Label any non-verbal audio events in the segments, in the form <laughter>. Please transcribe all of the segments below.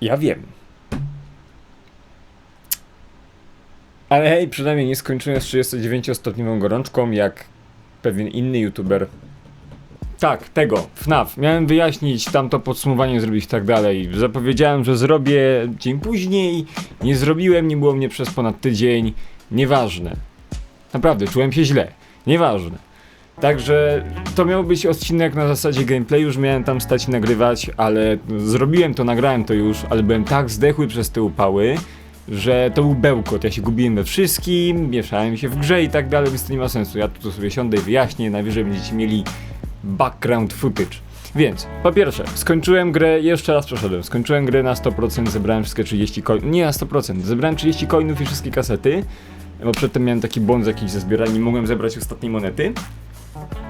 Ja wiem. Ale hej, przynajmniej nie skończyłem z 39-stopniową gorączką, jak pewien inny youtuber. Tak, tego, FNAF. Miałem wyjaśnić tamto podsumowanie, zrobić tak dalej. Zapowiedziałem, że zrobię dzień później. Nie zrobiłem, nie było mnie przez ponad tydzień. Nieważne. Naprawdę, czułem się źle. Nieważne. Także to miał być odcinek na zasadzie gameplayu, już miałem tam stać i nagrywać, ale zrobiłem to, nagrałem to już, ale byłem tak zdechły przez te upały, że to był bełkot. Ja się gubiłem we wszystkim, mieszałem się w grze i tak dalej, więc to nie ma sensu. Ja tu sobie siądę i wyjaśnię, najwyżej będziecie mieli background footage. Więc, po pierwsze, skończyłem grę, jeszcze raz przeszedłem, skończyłem grę na 100%, zebrałem wszystkie 30 coinów, nie na 100%, zebrałem 30 coinów i wszystkie kasety, bo przedtem miałem taki błąd jakiś ze zbieraniem, nie mogłem zebrać ostatniej monety.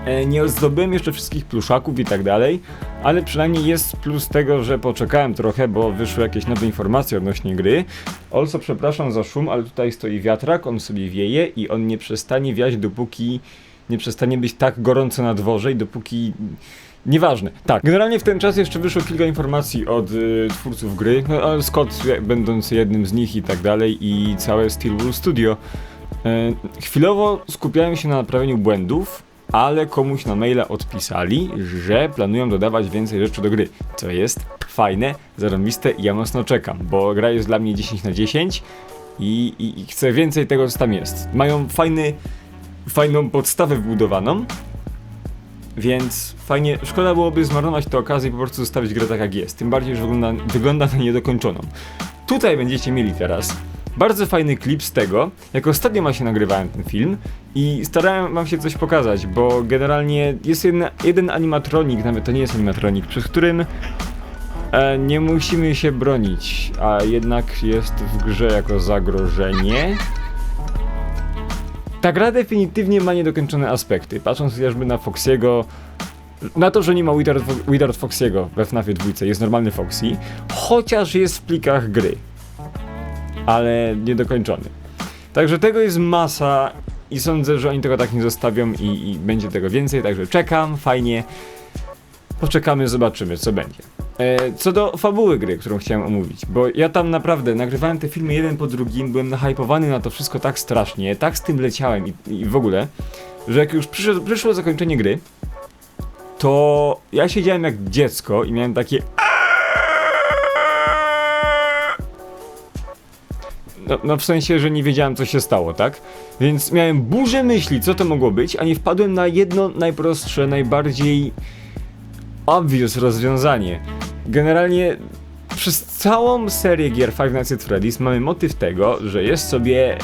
E, Nie zdobyłem jeszcze wszystkich pluszaków i tak dalej, ale przynajmniej jest plus tego, że poczekałem trochę, bo wyszły jakieś nowe informacje odnośnie gry. Also, przepraszam za szum, ale tutaj stoi wiatrak, on sobie wieje i on nie przestanie wiać, dopóki nie przestanie być tak gorąco na dworze i dopóki... Nieważne. Tak, generalnie w ten czas jeszcze wyszło kilka informacji od y, twórców gry, no, Scott e, będący jednym z nich i tak dalej i całe Steelwool Studio. E, chwilowo skupiałem się na naprawieniu błędów, ale komuś na maila odpisali, że planują dodawać więcej rzeczy do gry, co jest fajne, zarobiste i ja mocno czekam, bo gra jest dla mnie 10 na 10 i, i, i chcę więcej tego, co tam jest. Mają fajny, fajną podstawę wbudowaną, więc fajnie, szkoda byłoby zmarnować tę okazję i po prostu zostawić grę tak jak jest, tym bardziej, że wygląda, wygląda na niedokończoną. Tutaj będziecie mieli teraz bardzo fajny klip z tego, jak ostatnio ma się nagrywałem ten film i starałem wam się coś pokazać, bo generalnie jest jeden, jeden animatronik, nawet to nie jest animatronik, przez którym e, nie musimy się bronić, a jednak jest w grze jako zagrożenie. Ta gra definitywnie ma niedokończone aspekty, patrząc chociażby na Foxiego, na to, że nie ma Wizard, Foxiego we FNAFie 2, jest normalny Foxy, chociaż jest w plikach gry ale niedokończony. Także tego jest masa i sądzę, że oni tego tak nie zostawią i, i będzie tego więcej, także czekam, fajnie. Poczekamy, zobaczymy, co będzie. E, co do fabuły gry, którą chciałem omówić, bo ja tam naprawdę nagrywałem te filmy jeden po drugim, byłem nahypowany na to wszystko tak strasznie, tak z tym leciałem i, i w ogóle, że jak już przyszło, przyszło zakończenie gry, to ja siedziałem jak dziecko i miałem takie No, no w sensie, że nie wiedziałem co się stało, tak? Więc miałem burzę myśli, co to mogło być, a nie wpadłem na jedno najprostsze, najbardziej obvious rozwiązanie. Generalnie przez całą serię gier Five Nights at Freddy's mamy motyw tego, że jest sobie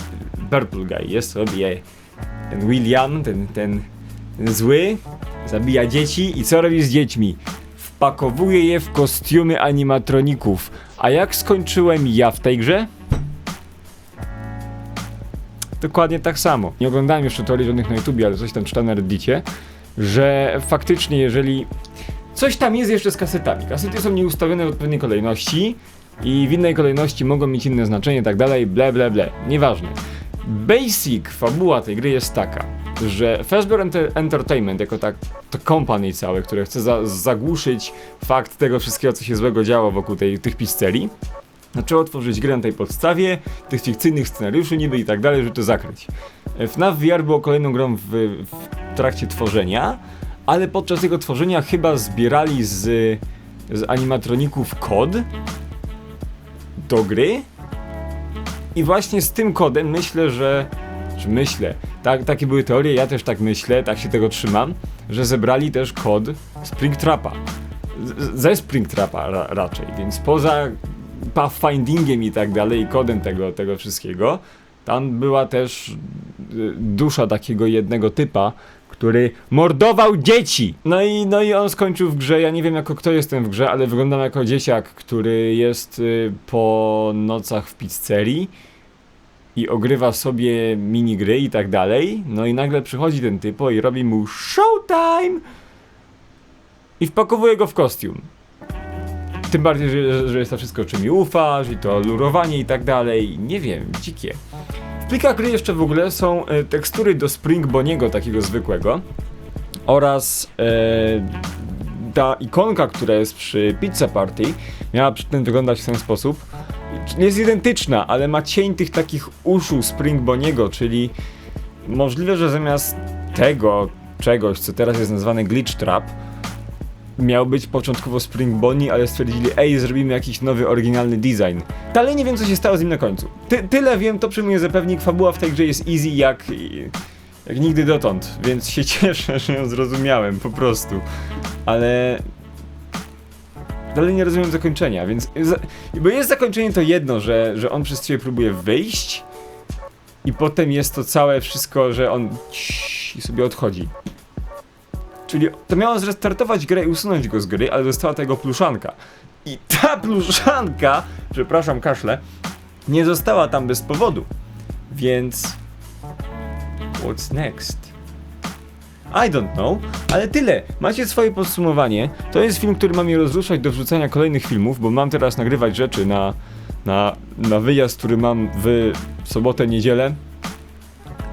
Purple jest sobie ten William, ten, ten zły, zabija dzieci i co robi z dziećmi? Wpakowuje je w kostiumy animatroników. A jak skończyłem ja w tej grze? Dokładnie tak samo. Nie oglądałem jeszcze teorii żadnych na YouTubie, ale coś tam czytałem na Reddicie, że faktycznie jeżeli coś tam jest jeszcze z kasetami, kasety są nieustawione w odpowiedniej kolejności i w innej kolejności mogą mieć inne znaczenie tak dalej, ble ble ble, nieważne. Basic fabuła tej gry jest taka, że Fazbear Enter Entertainment jako tak to company całe, które chce za zagłuszyć fakt tego wszystkiego, co się złego działo wokół tej, tych pizzerii, Zaczęło tworzyć grę na tej podstawie, tych fikcyjnych scenariuszy niby i tak dalej, żeby to zakryć. FNAF VR było kolejną grą w, w trakcie tworzenia, ale podczas jego tworzenia chyba zbierali z, z animatroników kod do gry i właśnie z tym kodem myślę, że czy myślę, tak, takie były teorie, ja też tak myślę, tak się tego trzymam, że zebrali też kod Springtrapa. Ze Springtrapa ra raczej, więc poza pathfindingiem i tak dalej, i kodem tego, tego wszystkiego, tam była też y, dusza takiego jednego typa, który mordował dzieci! No i, no i on skończył w grze, ja nie wiem jako kto jestem w grze, ale wyglądam jako dzieciak, który jest y, po nocach w pizzerii i ogrywa sobie minigry i tak dalej, no i nagle przychodzi ten typo i robi mu showtime! I wpakowuje go w kostium. Tym bardziej, że, że jest to wszystko, czym mi ufasz, i to lurowanie i tak dalej. Nie wiem, dzikie. W plikach gry jeszcze w ogóle są e, tekstury do Spring Boniego, takiego zwykłego, oraz e, ta ikonka, która jest przy Pizza Party, miała przy tym wyglądać w ten sposób. Jest identyczna, ale ma cień tych takich uszu Spring Boniego, czyli możliwe, że zamiast tego czegoś, co teraz jest nazwane Glitch Trap, miał być początkowo Spring Bonnie, ale stwierdzili, ej, zrobimy jakiś nowy, oryginalny design. Dalej nie wiem, co się stało z nim na końcu. Ty, tyle wiem, to przyjmuję za pewnik, fabuła w tej grze jest easy jak, jak nigdy dotąd, więc się <laughs> cieszę, że ją zrozumiałem, po prostu. Ale... Dalej nie rozumiem zakończenia, więc... Bo jest zakończenie to jedno, że, że on przez ciebie próbuje wyjść i potem jest to całe wszystko, że on i sobie odchodzi. Czyli to miało zrestartować grę i usunąć go z gry, ale została tego pluszanka. I ta pluszanka, przepraszam, kaszle, nie została tam bez powodu. Więc. What's next? I don't know, ale tyle. Macie swoje podsumowanie. To jest film, który ma mnie rozruszać do wrzucania kolejnych filmów, bo mam teraz nagrywać rzeczy na, na, na wyjazd, który mam w sobotę, niedzielę.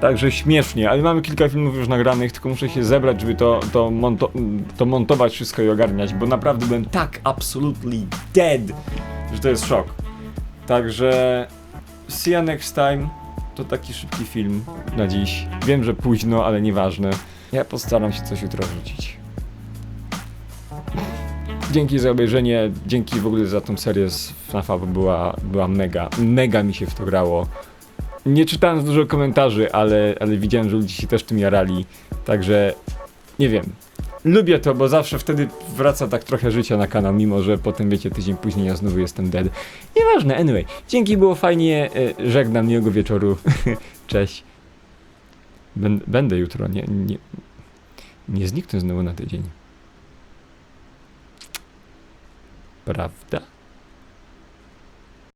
Także śmiesznie, ale mamy kilka filmów już nagranych, tylko muszę się zebrać, żeby to, to, monto to montować wszystko i ogarniać, bo naprawdę byłem tak absolutely dead, że to jest szok. Także see you next time. To taki szybki film na dziś. Wiem, że późno, ale nieważne. Ja postaram się coś jutro wrzucić. Dzięki za obejrzenie, dzięki w ogóle za tą serię z FNAFa, bo była, była mega, mega mi się w to grało. Nie czytałem dużo komentarzy, ale, ale widziałem, że ludzie się też tym jarali. Także nie wiem. Lubię to, bo zawsze wtedy wraca tak trochę życia na kanał, mimo że potem wiecie, tydzień później ja znowu jestem dead. Nieważne, anyway. Dzięki, było fajnie. e, Żegnam, miłego wieczoru. <laughs> Cześć. Bę- Będę jutro, nie, nie, nie zniknę znowu na tydzień. Prawda?